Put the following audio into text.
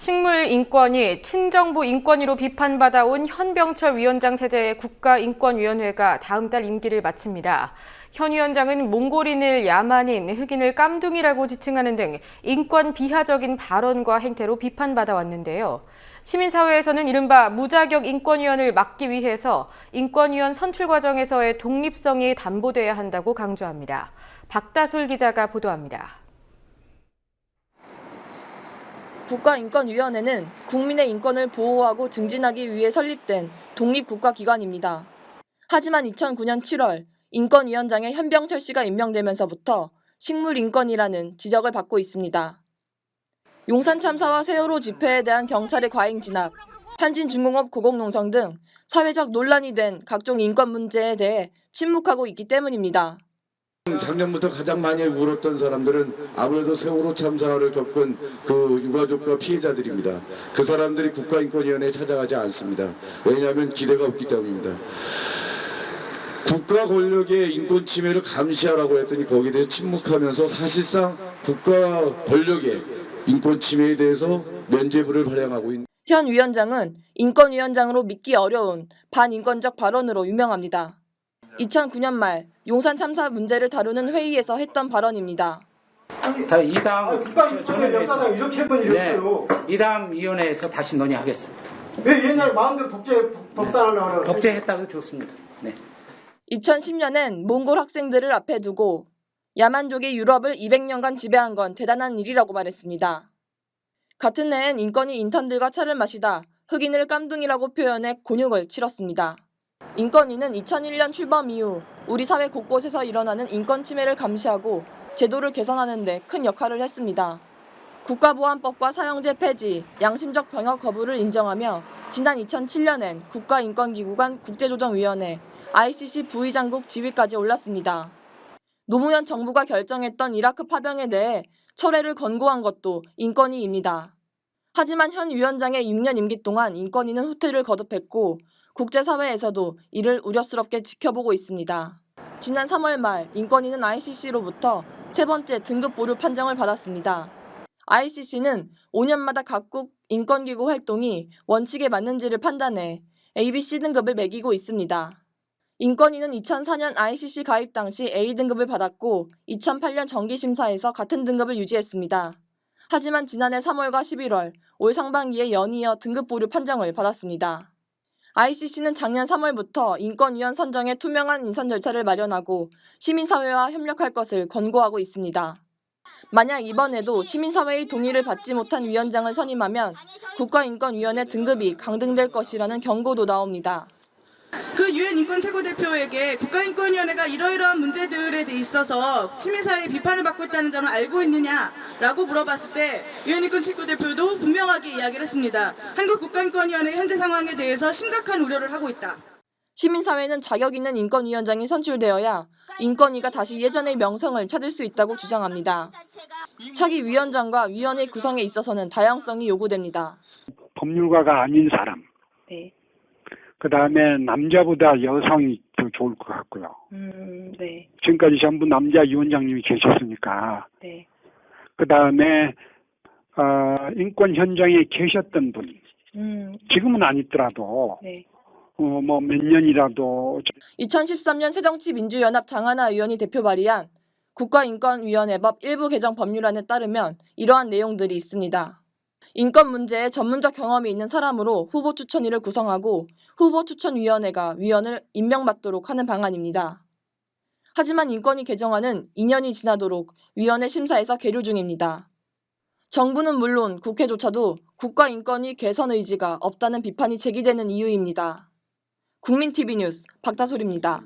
식물 인권이 친정부 인권위로 비판받아온 현병철 위원장 체제의 국가인권위원회가 다음 달 임기를 마칩니다. 현 위원장은 몽골인을 야만인, 흑인을 깜둥이라고 지칭하는 등 인권 비하적인 발언과 행태로 비판받아 왔는데요. 시민사회에서는 이른바 무자격 인권위원을 막기 위해서 인권위원 선출 과정에서의 독립성이 담보돼야 한다고 강조합니다. 박다솔 기자가 보도합니다. 국가인권위원회는 국민의 인권을 보호하고 증진하기 위해 설립된 독립국가기관입니다. 하지만 2009년 7월 인권위원장의 현병철 씨가 임명되면서부터 식물인권이라는 지적을 받고 있습니다. 용산 참사와 세월호 집회에 대한 경찰의 과잉 진압, 한진중공업 고공농성 등 사회적 논란이 된 각종 인권 문제에 대해 침묵하고 있기 때문입니다. 작년부터 가장 많이 울었던 사람들은 아무래도 세월호 참사를 겪은 그 유가족과 피해자들입니다. 그 사람들이 국가인권위원회에 찾아가지 않습니다. 왜냐하면 기대가 없기 때문입니다. 국가 권력의 인권 침해를 감시하라고 했더니 거기에 대해서 침묵하면서 사실상 국가 권력의 인권 침해에 대해서 면죄부를 발행하고 있는 현 위원장은 인권위원장으로 믿기 어려운 반인권적 발언으로 유명합니다. 2009년 말 용산 참사 문제를 다루는 회의에서 했던 발언입니다. 자, 이 다음 아, 국가인권의 역사상 이렇게 한 번이 네, 없어요. 이 다음 위원회에서 다시 논의하겠습니다. 왜 옛날 마음대로 독재 독단하려고 그래요? 독재했다고 좋습니다. 네. 2010년엔 몽골 학생들을 앞에 두고 야만족이 유럽을 200년간 지배한 건 대단한 일이라고 말했습니다. 같은 해엔 인권위 인턴들과 차를 마시다 흑인을 깜둥이라고 표현해 곤욕을 치렀습니다. 인권위는 2001년 출범 이후 우리 사회 곳곳에서 일어나는 인권 침해를 감시하고 제도를 개선하는 데 큰 역할을 했습니다. 국가보안법과 사형제 폐지, 양심적 병역 거부를 인정하며 지난 2007년엔 국가인권기구 간 국제조정위원회 ICC 부의장국 지위까지 올랐습니다. 노무현 정부가 결정했던 이라크 파병에 대해 철회를 권고한 것도 인권위입니다. 하지만 현 위원장의 6년 임기 동안 인권위는 후퇴를 거듭했고 국제사회에서도 이를 우려스럽게 지켜보고 있습니다. 지난 3월 말 인권위는 ICC로부터 세 번째 등급 보류 판정을 받았습니다. ICC는 5년마다 각국 인권기구 활동이 원칙에 맞는지를 판단해 ABC 등급을 매기고 있습니다. 인권위는 2004년 ICC 가입 당시 A등급을 받았고 2008년 정기심사에서 같은 등급을 유지했습니다. 하지만 지난해 3월과 11월, 올 상반기에 연이어 등급 보류 판정을 받았습니다. ICC는 작년 3월부터 인권위원 선정에 투명한 인선 절차를 마련하고 시민사회와 협력할 것을 권고하고 있습니다. 만약 이번에도 시민사회의 동의를 받지 못한 위원장을 선임하면 국가인권위원회 등급이 강등될 것이라는 경고도 나옵니다. 그 유엔 인권 최고 대표에게 국가인권위원회가 이러이러한 문제들에 대해 있어서 시민사회의 비판을 받고 있다는 점을 알고 있느냐라고 물어봤을 때 유엔 인권 최고 대표도 분명하게 이야기를 했습니다. 한국 국가인권위원회 현재 상황에 대해서 심각한 우려를 하고 있다. 시민사회는 자격 있는 인권위원장이 선출되어야 인권위가 다시 예전의 명성을 찾을 수 있다고 주장합니다. 차기 위원장과 위원회 구성에 있어서는 다양성이 요구됩니다. 법률가가 아닌 사람. 네. 그 다음에 남자보다 여성이 더 좋을 것 같고요. 음, 네. 지금까지 전부 남자 위원장님이 계셨으니까. 네. 그 다음에 어, 인권 현장에 계셨던 분. 음, 지금은 아니더라도 네. 어, 뭐 몇 년이라도 2013년 새정치민주연합 장하나 의원이 대표 발의한 국가인권위원회법 일부 개정 법률안에 따르면 이러한 내용들이 있습니다. 인권 문제에 전문적 경험이 있는 사람으로 후보 추천위를 구성하고 후보 추천위원회가 위원을 임명받도록 하는 방안입니다. 하지만 인권위 개정안은 2년이 지나도록 위원회 심사에서 계류 중입니다. 정부는 물론 국회조차도 국가인권위 개선 의지가 없다는 비판이 제기되는 이유입니다. 국민TV 뉴스 박다솔입니다.